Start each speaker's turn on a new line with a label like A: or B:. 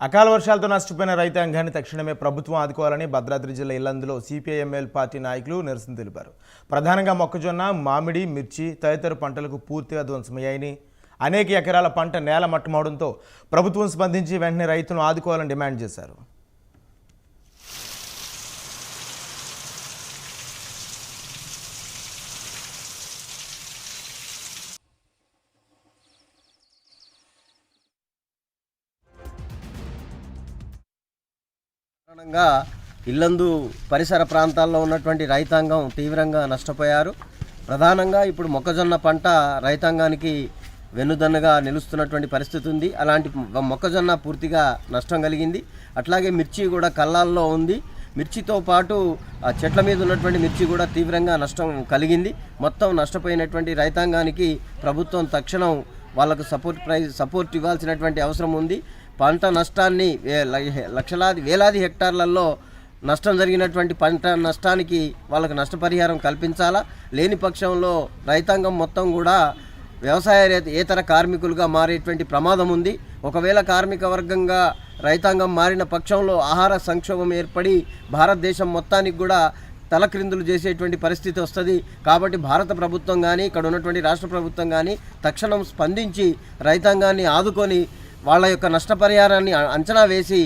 A: అకాల వర్షాలతో నష్టపోయిన రైతాంగాన్ని తక్షణమే ప్రభుత్వం ఆదుకోవాలని భద్రాద్రి జిల్లా ఇల్లందులో సిపిఐఎంఎల్ పార్టీ నాయకులు నిరసన తెలిపారు. ప్రధానంగా మొక్కజొన్న మామిడి మిర్చి తదితర పంటలకు పూర్తిగా ధ్వంసమయ్యాయని అనేక ఎకరాల పంట నేల మట్టమవడంతో ప్రభుత్వం స్పందించి వెంటనే రైతును ఆదుకోవాలని డిమాండ్ చేశారు.
B: కారణంగా ఇల్లందు పరిసర ప్రాంతాల్లో ఉన్నటువంటి రైతాంగం తీవ్రంగా నష్టపోయారు. ప్రధానంగా ఇప్పుడు మొక్కజొన్న పంట రైతాంగానికి వెన్నుదన్నుగా నిలుస్తున్నటువంటి పరిస్థితి ఉంది. అలాంటి మొక్కజొన్న పూర్తిగా నష్టం కలిగింది. అట్లాగే మిర్చి కూడా కళ్ళాల్లో ఉంది. మిర్చితో పాటు ఆ చెట్ల మీద ఉన్నటువంటి మిర్చి కూడా తీవ్రంగా నష్టం కలిగింది. మొత్తం నష్టపోయినటువంటి రైతాంగానికి ప్రభుత్వం తక్షణం వాళ్ళకు సపోర్ట్ ప్రైజ్ సపోర్ట్ ఇవ్వాల్సినటువంటి అవసరం ఉంది. పంట నష్టాన్ని లక్షలాది వేలాది హెక్టార్లలో నష్టం జరిగినటువంటి పంట నష్టానికి వాళ్ళకు నష్టపరిహారం కల్పించాలా? లేని పక్షంలో రైతాంగం మొత్తం కూడా వ్యవసాయ ఏతర కార్మికులుగా మారేటువంటి ప్రమాదం ఉంది. ఒకవేళ కార్మిక వర్గంగా రైతాంగం మారిన పక్షంలో ఆహార సంక్షోభం ఏర్పడి భారతదేశం మొత్తానికి కూడా తలక్రిందులు చేసేటువంటి పరిస్థితి వస్తుంది. కాబట్టి భారత ప్రభుత్వం కానీ ఇక్కడ ఉన్నటువంటి రాష్ట్ర ప్రభుత్వం కానీ తక్షణం స్పందించి రైతాంగాన్ని ఆదుకొని వాళ్ళ యొక్క నష్టపరిహారాన్ని అంచనా వేసి